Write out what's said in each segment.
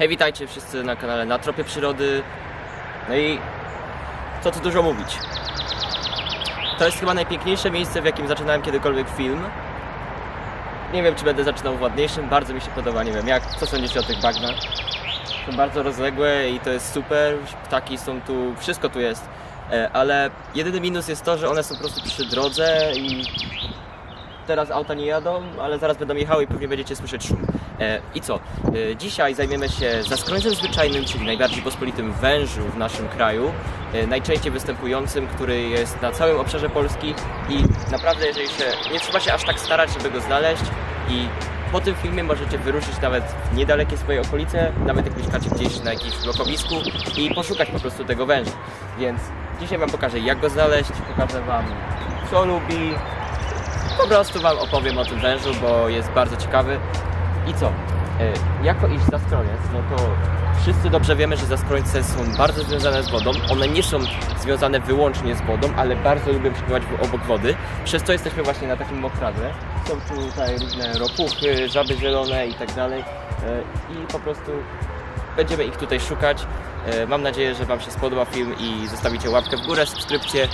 Hej, witajcie wszyscy na kanale Na Tropie Przyrody. No i co tu dużo mówić. To jest chyba najpiękniejsze miejsce, w jakim zaczynałem kiedykolwiek film. Nie wiem, czy będę zaczynał w ładniejszym, bardzo mi się podoba, nie wiem jak, co sądzicie o tych bagnach. Są bardzo rozległe i to jest super, ptaki są tu, wszystko tu jest. E, Ale jedyny minus jest to, że one są po prostu przy drodze i teraz auta nie jadą, ale zaraz będą jechały i pewnie będziecie słyszeć szum. E, I co? E, dzisiaj zajmiemy się zaskrońcem zwyczajnym, czyli najbardziej pospolitym wężu w naszym kraju, e, najczęściej występującym, który jest na całym obszarze Polski i naprawdę jeżeli się, nie trzeba się aż tak starać, żeby go znaleźć i po tym filmie możecie wyruszyć nawet w niedalekie swoje okolice, nawet jak mieszkacie gdzieś na jakimś blokowisku i poszukać po prostu tego węża. Więc dzisiaj Wam pokażę jak go znaleźć, pokażę Wam co lubi, po prostu Wam opowiem o tym wężu, bo jest bardzo ciekawy. I co? E, Jako iż zaskroniec, no to wszyscy dobrze wiemy, że zaskrońce są bardzo związane z wodą. One nie są związane wyłącznie z wodą, ale bardzo lubią przebywać obok wody. Przez to jesteśmy właśnie na takim mokradle. Są tutaj różne ropuchy, żaby zielone i tak dalej. E, I po prostu będziemy ich tutaj szukać. E, Mam nadzieję, że Wam się spodoba film i zostawicie łapkę w górę, subskrypcję.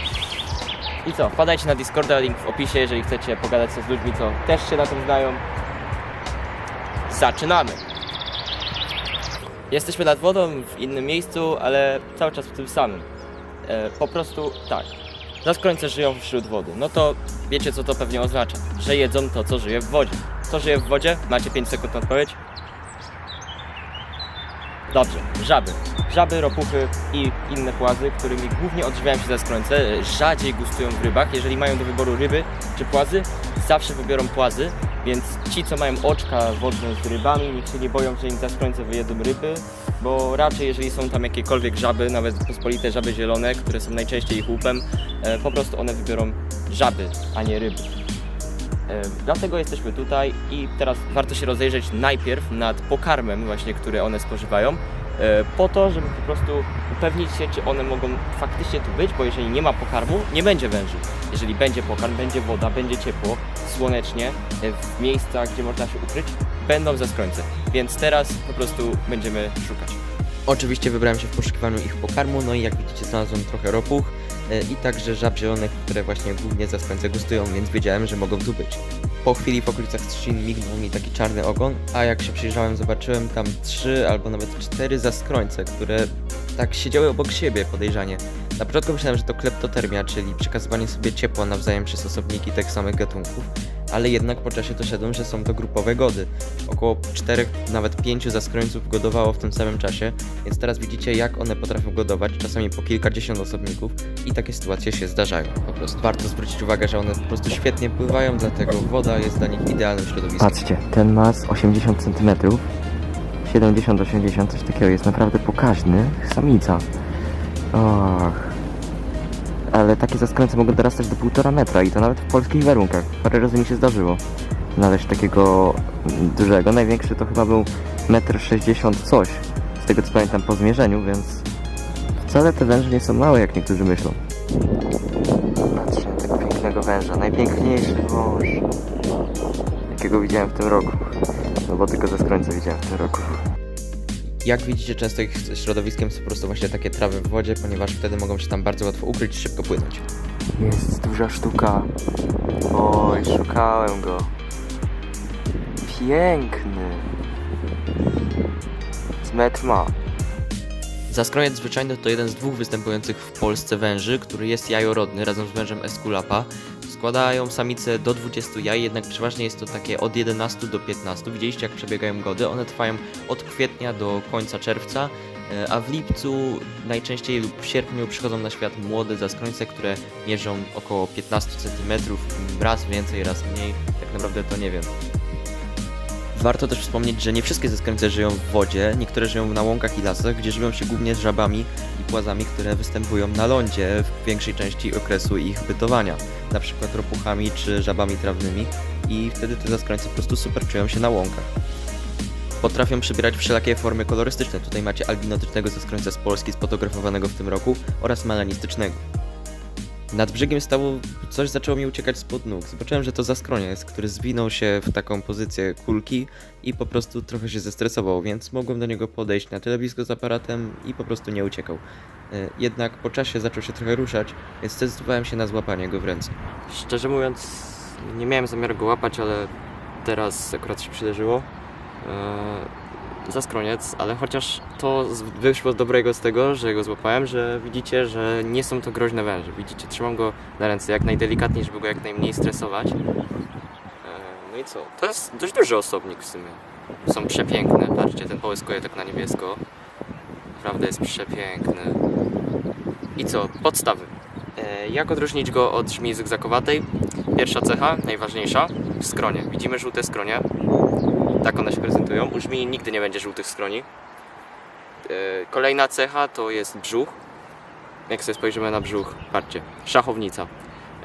I co? Wpadajcie na Discorda, link w opisie, jeżeli chcecie pogadać sobie z ludźmi, co też się na tym znają. Zaczynamy! Jesteśmy nad wodą w innym miejscu, ale cały czas w tym samym. E, po prostu tak. Zaskrońce żyją wśród wody. No to wiecie co to pewnie oznacza. Że jedzą to, co żyje w wodzie. Co żyje w wodzie? Macie 5 sekund na odpowiedź. Dobrze, żaby. Żaby, ropuchy i inne płazy, którymi głównie odżywiają się zaskrońce, rzadziej gustują w rybach. Jeżeli mają do wyboru ryby czy płazy, zawsze wybiorą płazy, więc ci, co mają oczka wodne z rybami, niech się nie boją, że im zaskrońce wyjedzą ryby, bo raczej jeżeli są tam jakiekolwiek żaby, nawet pospolite żaby zielone, które są najczęściej ich łupem, e, po prostu one wybiorą żaby, a nie ryby. Dlatego jesteśmy tutaj i teraz warto się rozejrzeć najpierw nad pokarmem właśnie, który one spożywają, e, po to, żeby po prostu upewnić się, czy one mogą faktycznie tu być, bo jeżeli nie ma pokarmu, nie będzie węży. Jeżeli będzie pokarm, będzie woda, będzie ciepło, słonecznie, e, w miejscach, gdzie można się ukryć, będą zaskrońce. Więc teraz po prostu będziemy szukać. Oczywiście wybrałem się w poszukiwaniu ich pokarmu, no i jak widzicie znalazłem trochę ropuch i także żab zielonych, które właśnie głównie za słońce gustują, więc wiedziałem, że mogą tu być. Po chwili w okolicach trzcin mignął mi taki czarny ogon, a jak się przyjrzałem zobaczyłem tam trzy albo nawet cztery zaskrońce, które tak siedziały obok siebie podejrzanie. Na początku myślałem, że to kleptotermia, czyli przekazywanie sobie ciepła nawzajem przez osobniki tych samych gatunków, ale jednak po czasie doszedłem, że są to grupowe gody. Około czterech, nawet pięciu zaskrońców godowało w tym samym czasie, więc teraz widzicie jak one potrafią godować, czasami po kilkadziesiąt osobników i takie sytuacje się zdarzają po prostu. Warto zwrócić uwagę, że one po prostu świetnie pływają, dlatego woda jest dla nich idealnym środowiskiem. Patrzcie, ten ma z 80 cm, 70-80, coś takiego, jest naprawdę pokaźny, samica. Och. Ale takie zaskręce mogą dorastać do 1,5 metra i to nawet w polskich warunkach. Parę razy mi się zdarzyło znaleźć takiego dużego. Największy to chyba był 1,60 m coś, z tego co pamiętam po zmierzeniu, więc wcale te węże nie są małe, jak niektórzy myślą. Patrzcie na tego pięknego węża, najpiękniejszy wąż jakiego widziałem w tym roku. No bo tylko ze skrońca widziałem w tym roku. Jak widzicie, często ich środowiskiem są po prostu właśnie takie trawy w wodzie, ponieważ wtedy mogą się tam bardzo łatwo ukryć i szybko płynąć. Jest duża sztuka. Oj, szukałem go. Piękny. Z metr ma. Zaskroniec zwyczajny to jeden z dwóch występujących w Polsce węży, który jest jajorodny razem z wężem Esculapa. Składają samice do 20 jaj, jednak przeważnie jest to takie od 11 do 15. Widzieliście jak przebiegają gody, one trwają od kwietnia do końca czerwca, e, a w lipcu najczęściej lub w sierpniu przychodzą na świat młode zaskrońce, które mierzą około 15 cm, raz więcej, raz mniej, tak naprawdę to nie wiem. Warto też wspomnieć, że nie wszystkie zaskrońce żyją w wodzie, niektóre żyją na łąkach i lasach, gdzie żywią się głównie żabami i płazami, które występują na lądzie w większej części okresu ich bytowania, na przykład ropuchami czy żabami trawnymi i wtedy te zaskrońce po prostu super czują się na łąkach. Potrafią przybierać wszelakie formy kolorystyczne. Tutaj macie albinotycznego zaskrońca z Polski sfotografowanego w tym roku oraz melanistycznego. Nad brzegiem stawu coś zaczęło mi uciekać spod nóg. Zobaczyłem, że to zaskroniec, który zwinął się w taką pozycję kulki i po prostu trochę się zestresował, więc mogłem do niego podejść na tyle blisko z aparatem i po prostu nie uciekał. E, Jednak po czasie zaczął się trochę ruszać, więc zdecydowałem się na złapanie go w ręce. Szczerze mówiąc, nie miałem zamiaru go łapać, ale teraz akurat się przydarzyło. Eee, za skroniec, ale chociaż to z- wyszło dobrego z tego, że go złapałem, że widzicie, że nie są to groźne węże. Widzicie, trzymam go na ręce jak najdelikatniej, żeby go jak najmniej stresować. Eee, no i co? To jest dość duży osobnik w sumie. Są przepiękne. Patrzcie, ten połyskuje tak na niebiesko. Naprawdę jest przepiękny. I co? Podstawy. E, Jak odróżnić go od żmii zygzakowatej? Pierwsza cecha, najważniejsza, skronie. Widzimy żółte skronie. Tak one się prezentują. U żmii nigdy nie będzie żółtych skroni. E, Kolejna cecha to jest brzuch. Jak sobie spojrzymy na brzuch, patrzcie, szachownica.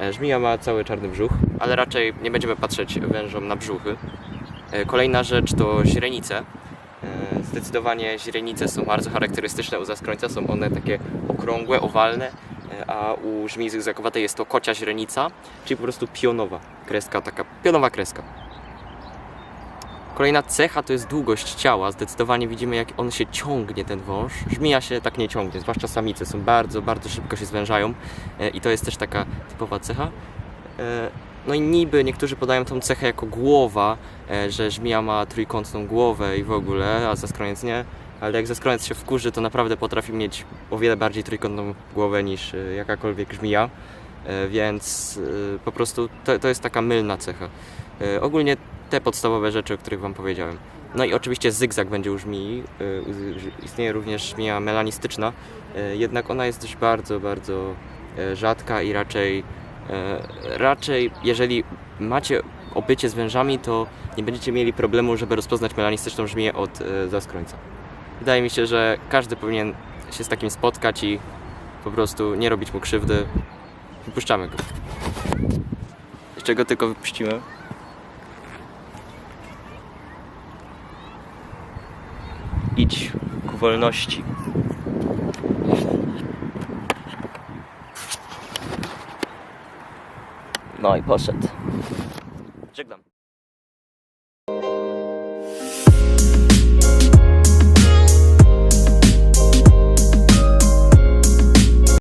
E, Żmija ma cały czarny brzuch, ale raczej nie będziemy patrzeć wężom na brzuchy. E, Kolejna rzecz to źrenice. Zdecydowanie źrenice są bardzo charakterystyczne u zaskrońca. Są one takie okrągłe, owalne, a u żmii zygzakowatej jest to kocia źrenica, czyli po prostu pionowa kreska, taka pionowa kreska. Kolejna cecha to jest długość ciała. Zdecydowanie widzimy, jak on się ciągnie, ten wąż. Żmija się tak nie ciągnie, zwłaszcza samice są bardzo, bardzo szybko się zwężają e, i to jest też taka typowa cecha. E, No i niby niektórzy podają tą cechę jako głowa, e, że żmija ma trójkątną głowę i w ogóle, a zaskroniec nie. Ale jak zaskroniec się wkurzy, to naprawdę potrafi mieć o wiele bardziej trójkątną głowę niż jakakolwiek żmija. Więc po prostu to, to jest taka mylna cecha. Ogólnie te podstawowe rzeczy, o których Wam powiedziałem. No i oczywiście zygzak będzie u żmii. U- Istnieje również żmija melanistyczna, e, jednak ona jest dość bardzo, bardzo e, rzadka i raczej, raczej jeżeli macie obycie z wężami, to nie będziecie mieli problemu, żeby rozpoznać melanistyczną żmiję od zaskrońca. Wydaje mi się, że każdy powinien się z takim spotkać i po prostu nie robić mu krzywdy. Wypuszczamy go. Jeszcze go tylko wypuścimy. Idź ku wolności. No i poszedł. Żegnam.